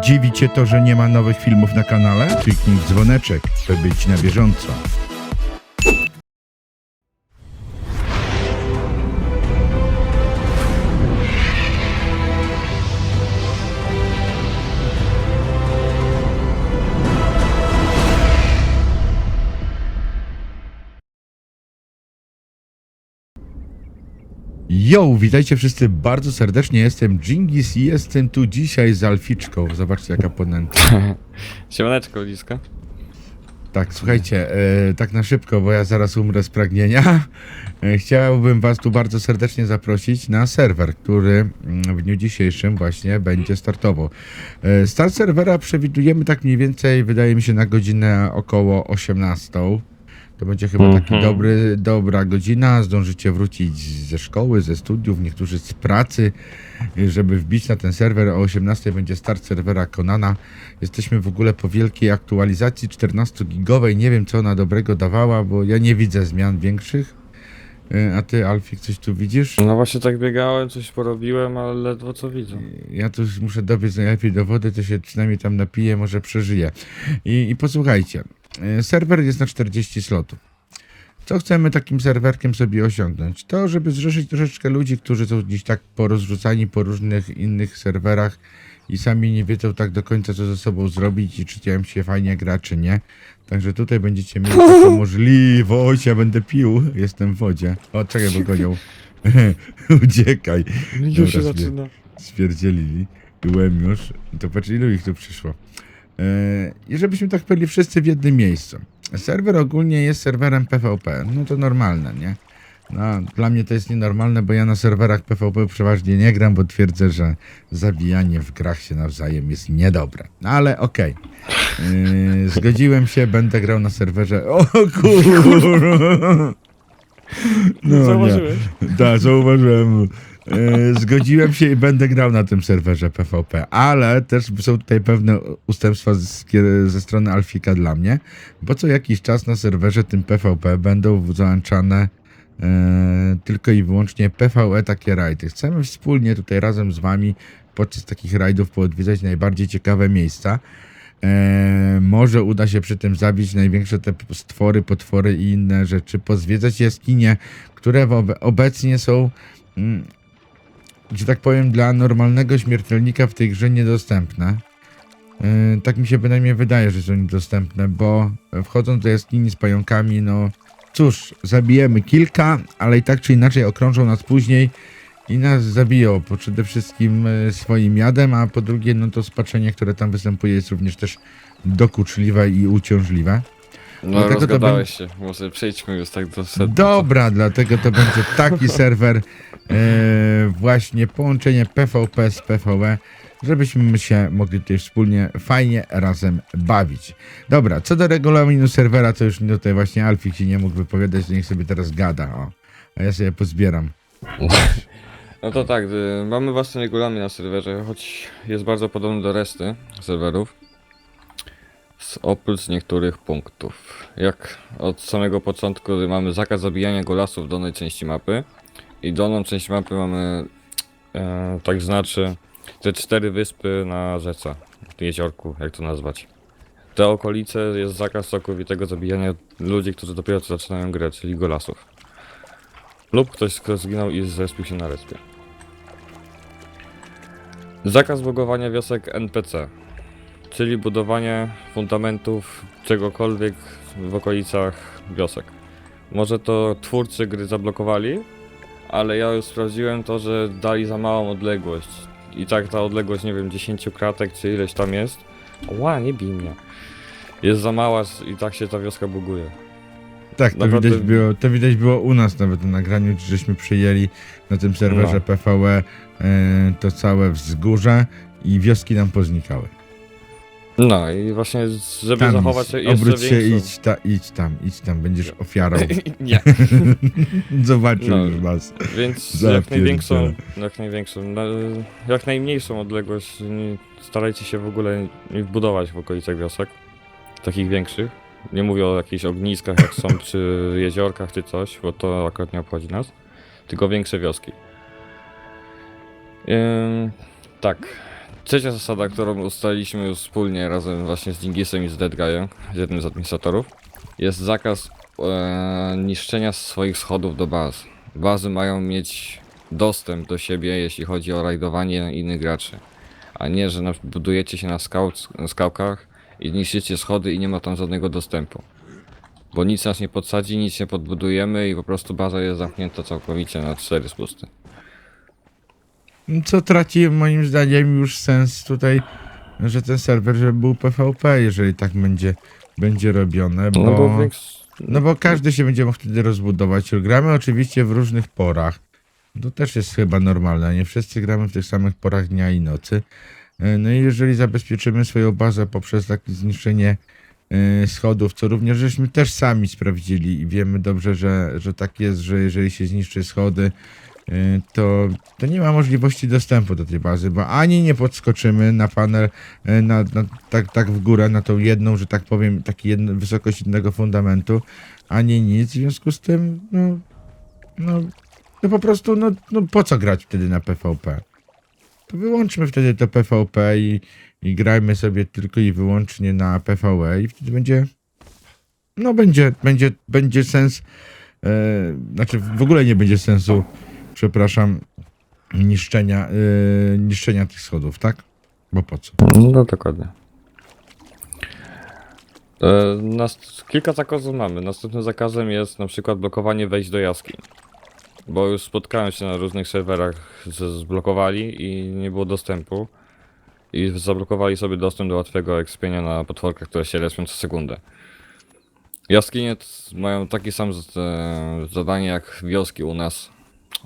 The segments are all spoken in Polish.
Dziwi cię to, że nie ma nowych filmów na kanale? Kliknij w dzwoneczek, by być na bieżąco. Yo, witajcie wszyscy bardzo serdecznie, jestem Jingis i jestem tu dzisiaj z Alficzką. Zobaczcie jaka ponęta. Siemaneczko, Liska. Tak, słuchajcie, e, tak na szybko, bo ja zaraz umrę z pragnienia. E, chciałbym was tu bardzo serdecznie zaprosić na serwer, który mm, w dniu dzisiejszym właśnie będzie startował. E, start serwera przewidujemy tak mniej więcej, wydaje mi się, na godzinę około 18. To będzie chyba taki Mhm. dobry, dobra godzina. Zdążycie wrócić ze szkoły, ze studiów, niektórzy z pracy, żeby wbić na ten serwer. O 18 będzie start serwera Konana. Jesteśmy w ogóle po wielkiej aktualizacji 14-gigowej. Nie wiem, co ona dobrego dawała, bo ja nie widzę zmian większych. Y, A ty, Alfik, coś tu widzisz? No właśnie tak biegałem, coś porobiłem, ale ledwo co widzę. Ja tu muszę dobiec najlepiej do wody, to się przynajmniej tam napiję, może przeżyję. I, i posłuchajcie, e, serwer jest na 40 slotów. Co chcemy takim serwerkiem sobie osiągnąć? To, żeby zrzeszyć troszeczkę ludzi, którzy są gdzieś tak porozrzucani po różnych innych serwerach i sami nie wiedzą tak do końca, co ze sobą zrobić i czy tam się fajnie gra, czy nie. Także tutaj będziecie mieli taką możliwość, ja będę pił, jestem w wodzie. O, czekaj, bo gonią. Uciekaj. Już się zaczyna. stwierdzili byłem już, to patrz ilu ich tu przyszło. E, I żebyśmy tak byli wszyscy w jednym miejscu. Serwer ogólnie jest serwerem PvP, no to normalne, nie? No, dla mnie to jest nienormalne, bo ja na serwerach PvP przeważnie nie gram, bo twierdzę, że zabijanie w grach się nawzajem jest niedobre. No ale okej. Yy, zgodziłem się, będę grał na serwerze. O kurwa! No. Zauważyłeś? Tak, zauważyłem. E, Zgodziłem się i będę grał na tym serwerze PvP, ale też są tutaj pewne ustępstwa z, ze strony Alfika dla mnie, bo co jakiś czas na serwerze tym PvP będą załączane e, tylko i wyłącznie PvE takie rajdy. Chcemy wspólnie tutaj razem z wami podczas takich rajdów poodwiedzać najbardziej ciekawe miejsca. E, może uda się przy tym zabić największe te stwory, potwory i inne rzeczy, pozwiedzać jaskinie, które obecnie są, mm, że tak powiem, dla normalnego śmiertelnika w tej grze niedostępne. E, tak mi się bynajmniej wydaje, że są niedostępne, bo wchodząc do jaskini z pająkami, no cóż, zabijemy kilka, ale i tak czy inaczej okrążą nas później i nas zabiją, bo przede wszystkim e, swoim jadem, a po drugie, no to spaczenie, które tam występuje jest również też dokuczliwe i uciążliwe. No Dlatego to rozgadałeś się, może przejdźmy już tak do sedna. Dobra, dlatego to będzie taki serwer, właśnie połączenie PvP z PvE, żebyśmy się mogli tutaj wspólnie fajnie razem bawić. Dobra, co do regulaminu serwera, to już tutaj właśnie Alfik się nie mógł wypowiadać, niech sobie teraz gada, o. A ja sobie pozbieram. No to tak, y, mamy własny regulamin na serwerze, choć jest bardzo podobny do reszty serwerów. Z oprócz niektórych punktów. Jak od samego początku mamy zakaz zabijania golasów w dolnej części mapy. I dolną część mapy mamy, e, tak znaczy, te cztery wyspy na rzece, w jeziorku, jak to nazwać. Te okolice jest zakaz całkowitego zabijania ludzi, którzy dopiero co zaczynają grę, czyli golasów. Lub ktoś, kto zginął i zrespił się na respie. Zakaz budowania wiosek NPC, czyli budowanie fundamentów czegokolwiek w okolicach wiosek. Może to twórcy gry zablokowali, ale ja już sprawdziłem to, że dali za małą odległość. I tak ta odległość, nie wiem, 10 kratek czy ileś tam jest. Ła, nie bij mnie. Jest za mała i tak się ta wioska buguje. Tak, to Naprawdę- widać, było, to widać było u nas nawet na nagraniu, żeśmy przyjęli na tym serwerze No. PvE e, to całe wzgórze i wioski nam poznikały. No i właśnie, żeby Tam zachować idź, jeszcze obróć się, większą... idź, ta, idź tam, idź tam, będziesz ofiarą. Nie. Zobaczył No. już was. Więc jak największą, jak największą, na, jak najmniejszą odległość nie, starajcie się w ogóle nie wbudować w okolicach wiosek, takich większych. Nie mówię o jakichś ogniskach jak są, czy jeziorkach, czy coś, bo to akurat nie obchodzi nas, tylko większe wioski. Ym, tak, Trzecia zasada, którą ustaliliśmy już wspólnie razem właśnie z Dingisem i z Dead Guyem, z jednym z administratorów, jest zakaz e, niszczenia swoich schodów do baz. Bazy mają mieć dostęp do siebie, jeśli chodzi o rajdowanie innych graczy. A nie, że budujecie się na, skał, na skałkach i niszczycie schody i nie ma tam żadnego dostępu. Bo nic nas nie podsadzi, nic nie podbudujemy i po prostu baza jest zamknięta całkowicie na cztery spusty. Co traci moim zdaniem już sens tutaj, że ten serwer, żeby był PvP, jeżeli tak będzie, będzie robione, bo... No bo. No bo każdy się będzie mógł wtedy rozbudować. Gramy oczywiście w różnych porach. To też jest chyba normalne. Nie wszyscy gramy w tych samych porach dnia i nocy. E, No i jeżeli zabezpieczymy swoją bazę poprzez takie zniszczenie e, schodów, co również żeśmy też sami sprawdzili i wiemy dobrze, że, że tak jest, że jeżeli się zniszczy schody, to, to nie ma możliwości dostępu do tej bazy, bo ani nie podskoczymy na panel, e, na, na, tak, tak w górę, na tą jedną, że tak powiem, taki jedno, wysokość jednego fundamentu, ani nic, w związku z tym, no, no, no po prostu, no, no po co grać wtedy na PvP? To wyłączmy wtedy to PvP i, i grajmy sobie tylko i wyłącznie na PvE i wtedy będzie, no będzie, będzie, będzie sens, e, znaczy w ogóle nie będzie sensu, przepraszam, niszczenia, e, niszczenia tych schodów, tak? Bo po co? No dokładnie. E, kilka zakazów mamy. Następnym zakazem jest na przykład blokowanie wejść do jaskiń. Bo już spotkałem się na różnych serwerach, że zblokowali i nie było dostępu. I zablokowali sobie dostęp do łatwego ekspienia na potworkach, które się respią co sekundę. Jaskinie mają taki sam z- e, zadanie jak wioski u nas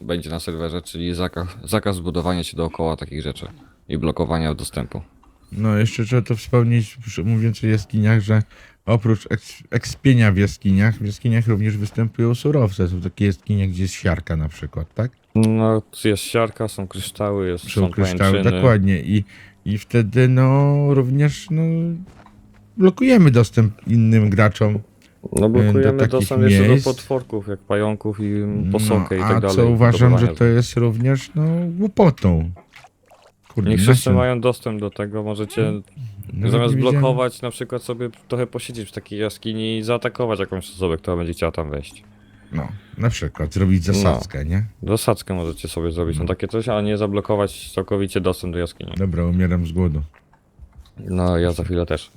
będzie na serwerze, czyli zakaz, zakaz budowania się dookoła takich rzeczy i blokowania dostępu. No, jeszcze trzeba to wspomnieć, mówiąc o jaskiniach, że oprócz eks, ekspienia w jaskiniach, w jaskiniach również występują surowce. Są takie jaskinie, gdzie jest siarka na przykład, tak? No, jest siarka, są kryształy, jest, Są są kryształy, pajęczyny. dokładnie. I, I wtedy, no, również, no, blokujemy dostęp innym graczom. No do blokujemy takich dostęp jeszcze do miejsc. potworków, jak pająków i posokę i no, tak a dalej. co uważam, że to jest również, no, głupotą. Kurde, Nie na wszyscy mają dostęp do tego, możecie no, zamiast nie blokować na przykład sobie trochę posiedzieć w takiej jaskini i zaatakować jakąś osobę, która będzie chciała tam wejść. No, na przykład zrobić zasadzkę, nie? Zasadzkę możecie sobie zrobić na takie coś, a nie zablokować całkowicie dostęp do jaskini. Dobra, umieram z głodu. No, ja za chwilę też.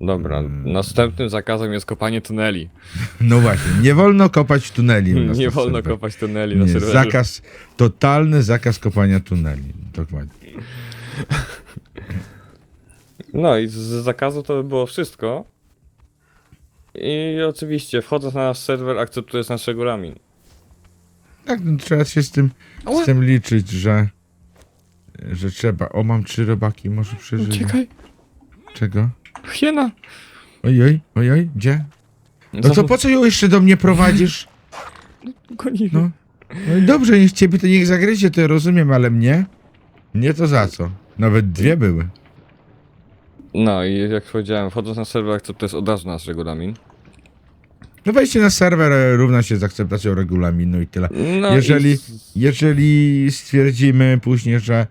Dobra, Mm. następnym zakazem jest kopanie tuneli. No właśnie, nie wolno kopać tuneli. u nas Nie na wolno serwerze. kopać tuneli na Nie, serwerze. zakaz, totalny zakaz kopania tuneli. Dokładnie. No i z zakazu to by było wszystko. I oczywiście, wchodząc na nasz serwer, akceptujesz nasz regulamin. Tak, no, trzeba się z tym, z tym liczyć, że, że trzeba. O, mam trzy robaki, może przeżyję. Czego? Hiena! Ojoj, ojoj, gdzie? No to po co ją jeszcze do mnie prowadzisz? No, no i dobrze, niech ciebie to niech zagryzie, to ja rozumiem, ale mnie? Nie to za co. Nawet dwie były. No i jak powiedziałem, wchodząc na serwer, akceptujesz od razu nasz regulamin. No wejście na serwer e, równa się z akceptacją regulaminu i tyle. No Jeżeli- i Jeżeli stwierdzimy później, że,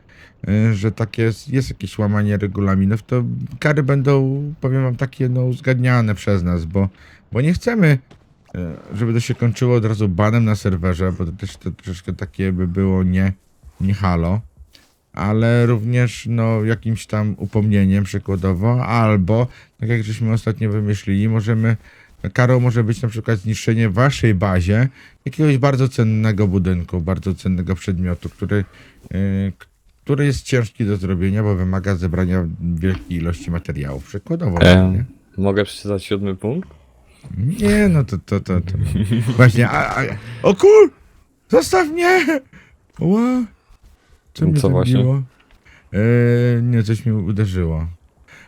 y, że takie jest, jest jakieś łamanie regulaminów, to kary będą, powiem wam, takie no, uzgadniane przez nas, bo, bo nie chcemy, y, żeby to się kończyło od razu banem na serwerze, bo to też to troszeczkę takie by było nie, nie halo, ale również no, jakimś tam upomnieniem przykładowo, albo, tak jak żeśmy ostatnio wymyślili, możemy, karą może być na przykład zniszczenie w waszej bazie jakiegoś bardzo cennego budynku, bardzo cennego przedmiotu, który, yy, który jest ciężki do zrobienia, bo wymaga zebrania wielkiej ilości materiałów. Przykładowo. Nie? Mogę przeczytać siódmy punkt? nie, no to, to, to, to. Właśnie, a, a, o kur! Zostaw mnie! Ła! Co mnie Co właśnie? E, nie, coś mnie uderzyło.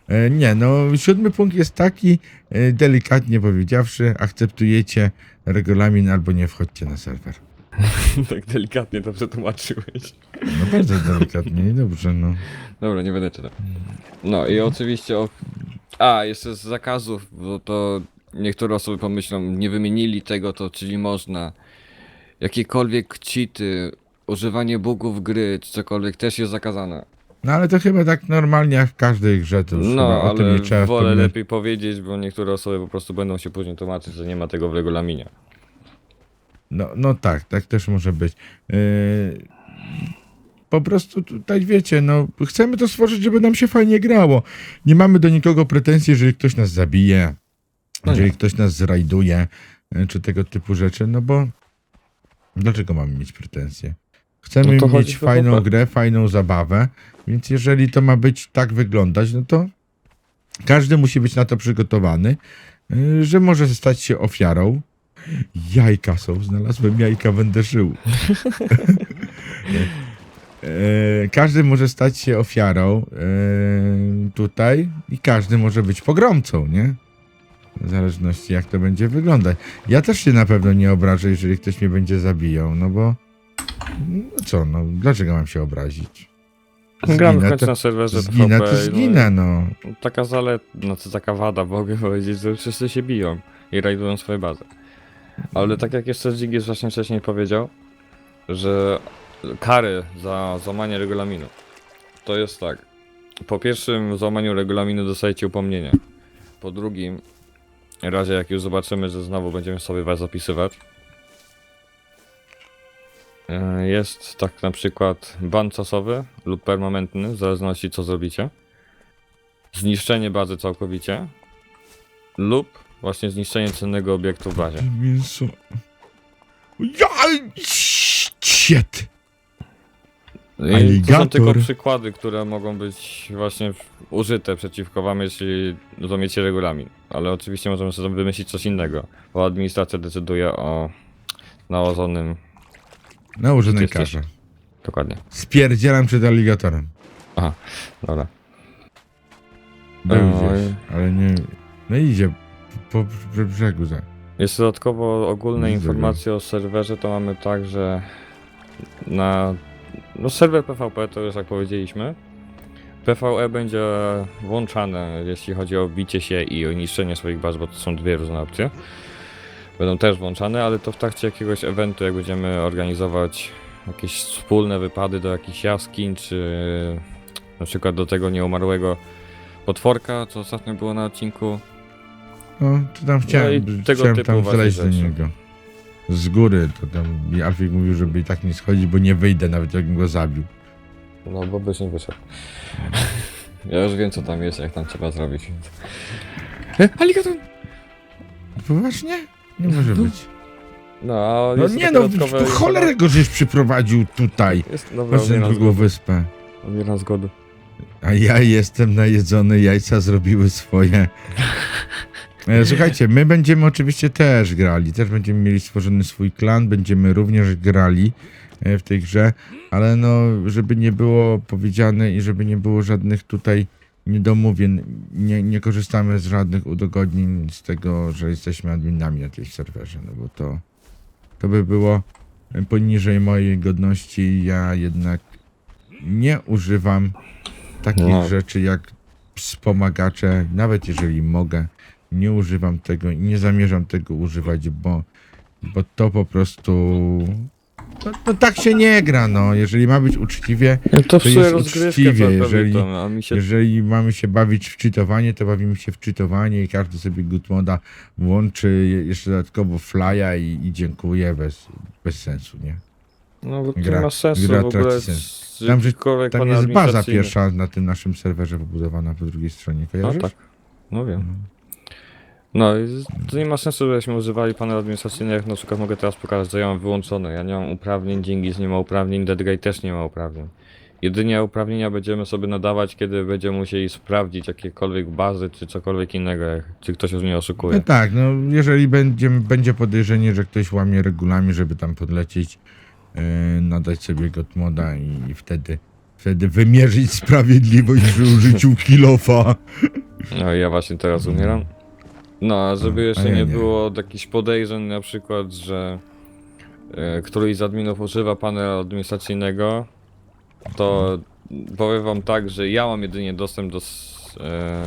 E, nie, no siódmy punkt jest taki, e, delikatnie powiedziawszy, akceptujecie regulamin albo nie wchodźcie na serwer. tak delikatnie to przetłumaczyłeś. No bardzo delikatnie i dobrze, no. Dobra, nie będę czytał. No i oczywiście o... A, jeszcze z zakazów, bo to niektóre osoby pomyślą, nie wymienili tego, to czyli można. Jakiekolwiek cheaty, używanie bugów gry, czy cokolwiek też jest zakazane. No ale to chyba tak normalnie jak w każdej grze, to już chyba No, o tym nie trzeba wolę wspominać. lepiej powiedzieć, bo niektóre osoby po prostu będą się później tłumaczyć, że nie ma tego w regulaminie. No, no tak, tak też może być. Yy, po prostu tutaj wiecie, no chcemy to stworzyć, żeby nam się fajnie grało. Nie mamy do nikogo pretensji, jeżeli ktoś nas zabije, No jeżeli nie. ktoś nas zrajduje, yy, czy tego typu rzeczy, no bo dlaczego mamy mieć pretensje? Chcemy No mieć fajną chłopak. grę, fajną zabawę, więc jeżeli to ma być tak wyglądać, no to każdy musi być na to przygotowany, yy, że może stać się ofiarą. Jajka są, znalazłem jajka, będę żył. E, każdy może stać się ofiarą e, tutaj i każdy może być pogromcą, nie? W zależności jak to będzie wyglądać. Ja też się na pewno nie obrażę, jeżeli ktoś mnie będzie zabijał, no bo no co, no dlaczego mam się obrazić? Gramy w Zginę, końcu to, na serwerze zginę, to PvP, zginę, no. No, taka zalet, no to taka wada, mogę powiedzieć, że wszyscy się biją i rajdują swoje bazy. Ale tak jak jeszcze Ziggy właśnie wcześniej powiedział, że kary za złamanie regulaminu, to jest tak. Po pierwszym złamaniu regulaminu dostajecie upomnienie. Po drugim razie, jak już zobaczymy, że znowu będziemy sobie was zapisywać, jest tak na przykład ban czasowy lub permanentny, w zależności co zrobicie. Zniszczenie bazy całkowicie lub właśnie zniszczenie cennego obiektu w bazie. Mięso. Ja! Shit! I to są tylko przykłady, które mogą być właśnie użyte przeciwko wam, jeśli złamiecie regulamin. Ale oczywiście możemy sobie wymyślić coś innego, bo administracja decyduje o nałożonym... Nałożonej Jesteś- karze. Dokładnie. Spierdzielam przed aligatorem. Dobra. Był Oj. gdzieś, ale nie... No idzie po, po brzegu za. Jest dodatkowo ogólne informacje o serwerze, to mamy tak, że na... No serwer PvP to już jak powiedzieliśmy. PvE będzie włączane, jeśli chodzi o bicie się i o niszczenie swoich baz, bo to są dwie różne opcje. Będą też włączane, ale to w trakcie jakiegoś eventu, jak będziemy organizować jakieś wspólne wypady do jakichś jaskiń, czy na przykład do tego nieumarłego potworka, co ostatnio było na odcinku. No, to tam chciałem, i tego chciałem typu tam zleźć do niego. Z góry, to tam Alfik mówił, żeby i tak nie schodzić, bo nie wyjdę nawet jakbym go zabił. No, bo byś nie wyszedł. Ja już wiem, co tam jest, jak tam trzeba zrobić. E, aligator! Poważnie? Nie może No, być. No, No jest nie no, dodatkowa po cholerę go żeś przyprowadził tutaj. Jest, dobra, Patrz na drugą wyspę. Odbieram zgodę. A ja jestem najedzony, jajca zrobiły swoje. E, Słuchajcie, my będziemy oczywiście też grali, też będziemy mieli stworzony swój klan, będziemy również grali e, w tej grze, ale no, żeby nie było powiedziane i żeby nie było żadnych tutaj niedomówień, nie, nie korzystamy z żadnych udogodnień z tego, że jesteśmy adminami na tej serwerze, no bo to, to by było poniżej mojej godności, ja jednak nie używam takich No. rzeczy jak wspomagacze, nawet jeżeli mogę, nie używam tego i nie zamierzam tego używać, bo, bo to po prostu. No, no tak się nie gra, no. Jeżeli ma być uczciwie, To To psuje jest rozgrywkę uczciwie, całkowicie, jeżeli- a mi się... jeżeli mamy się bawić w czytowanie, to bawimy się w czytowanie i każdy sobie good moda włączy je- jeszcze dodatkowo flya i, i dziękuję bez, bez sensu, nie? No, bo to gra- nie ma sensu gra w ogóle... traci sens. Tam, że- jakikolwiek Tam jest baza administracyjny- pierwsza na tym naszym serwerze pobudowana po drugiej stronie, No kojarzysz? tak, no wiem. No i to nie ma sensu, żebyśmy używali panel administracyjny, jak na przykład mogę teraz pokazać, że ja mam wyłączone. Ja nie mam uprawnień, Dingis nie ma uprawnień, Deadgate też nie ma uprawnień. Jedynie uprawnienia będziemy sobie nadawać, kiedy będziemy musieli sprawdzić jakiekolwiek bazy, czy cokolwiek innego, czy ktoś już nie No oszukuje. tak, no jeżeli będzie, będzie podejrzenie, że ktoś łamie regulamin, żeby tam podlecieć, yy, nadać sobie gotmoda i, i wtedy, wtedy wymierzyć sprawiedliwość przy użyciu kilofa. No i ja właśnie teraz umieram. No, a żeby A jeszcze ja nie nie. było jakichś podejrzeń na przykład, że e, któryś z adminów używa panela administracyjnego, to powiem wam tak, że ja mam jedynie dostęp do s- e,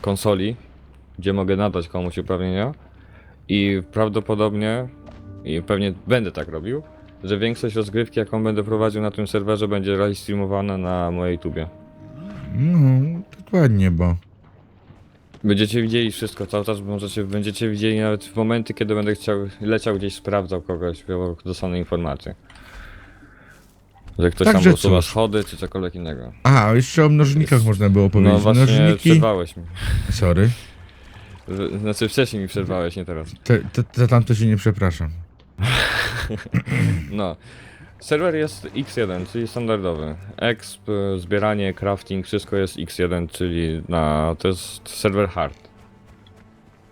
konsoli, gdzie mogę nadać komuś uprawnienia i prawdopodobnie, i pewnie będę tak robił, że większość rozgrywki, jaką będę prowadził na tym serwerze, będzie live streamowana na mojej tubie. No, dokładnie, bo Będziecie widzieli wszystko cały czas, możecie, będziecie widzieli nawet w momenty, kiedy będę chciał, leciał gdzieś, sprawdzał kogoś, bo dostanę informacje. Że ktoś Także tam usuwa cóż. schody, czy cokolwiek innego. A, jeszcze o mnożnikach można było No powiedzieć. właśnie, Mnożniki. przerwałeś mi. Sorry. Z- Znaczy wcześniej mi przerwałeś, nie teraz. Te, te, te tamto się nie przepraszam. No. Serwer jest X1, czyli standardowy. Exp, zbieranie, crafting, wszystko jest X1, czyli na, to jest serwer hard.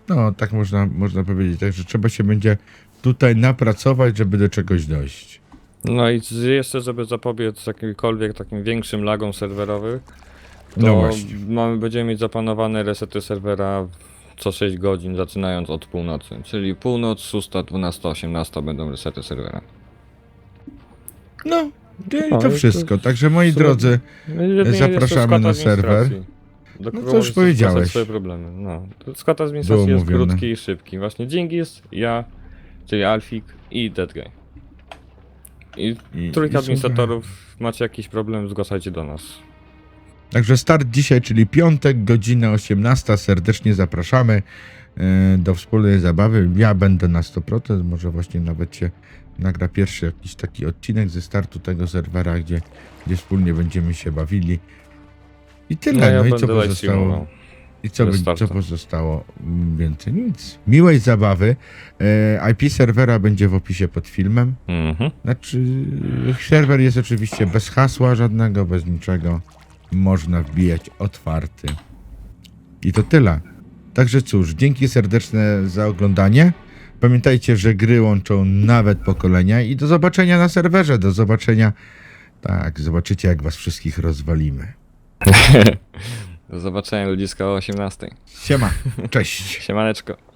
No, tak można, można powiedzieć. Także trzeba się będzie tutaj napracować, żeby do czegoś dojść. No i jeszcze, żeby zapobiec jakimkolwiek takim większym lagom serwerowych, to No właśnie. mamy, będziemy mieć zaplanowane resety serwera co 6 godzin, zaczynając od północy. Czyli północ, 6, 12, 18 będą resety serwera. No, i to wszystko. Także moi drodzy, Zapraszamy skład na serwer. administracji. Do No to już możesz powiedziałeś. zgłaszać swoje problemy. No. To Skład administracji Było jest mówione. krótki i szybki. Właśnie Dżingis, ja, czyli Alfik i Deadguy. I I- trójka i administratorów, macie jakiś problem, zgłaszajcie do nas. Także start dzisiaj, czyli piątek, godzina 18. Serdecznie zapraszamy e, do wspólnej zabawy. Ja będę na 100%, może właśnie nawet się nagra pierwszy jakiś taki odcinek ze startu tego serwera, gdzie, gdzie wspólnie będziemy się bawili. I tyle, no, ja i co pozostało? streamował. I co, by- co pozostało? Mm, Więcej nic. Miłej zabawy. E, IP serwera będzie w opisie pod filmem. Mhm. Znaczy, serwer jest oczywiście bez hasła żadnego, bez niczego. Można wbijać otwarty. I to tyle. Także cóż, dzięki serdeczne za oglądanie. Pamiętajcie, że gry łączą nawet pokolenia i do zobaczenia na serwerze. Do zobaczenia. Tak, zobaczycie jak was wszystkich rozwalimy. Do zobaczenia ludziska o 18. Siema, cześć. Siemaneczko.